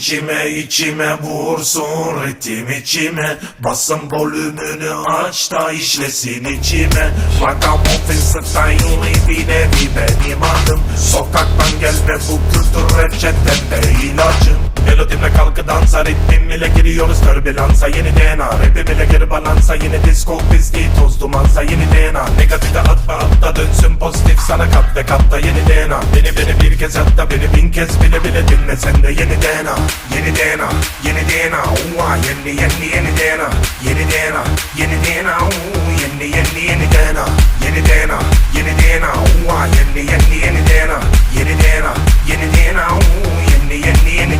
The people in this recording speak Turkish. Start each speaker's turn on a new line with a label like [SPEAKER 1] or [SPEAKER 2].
[SPEAKER 1] içime içime vursun ritim içime. Basın volümünü aç da işlesin içime. Ragamuffin style bir nevi benim adım. Sokaktan gelme bu kültür reçetemde ilacım. Melodimle kalkı dansa ritmim ile giriyoruz türbülansa Yeni DNA rapim ile geri balansa. Yeni disco pisliği toz dumansa Yeni DNA negatife atma atla katta yeni DNA Beni beni bir kez hatta beni bin kez bile bile dinle sen de yeni DNA Yeni DNA yeni DNA Uva yeni yeni yeni DNA Yeni DNA yeni DNA Uuu, Yeni yeni yeni DNA Yeni DNA yeni DNA Uva yeni yeni yeni DNA Yeni DNA yeni DNA Uuu, Yeni yeni yeni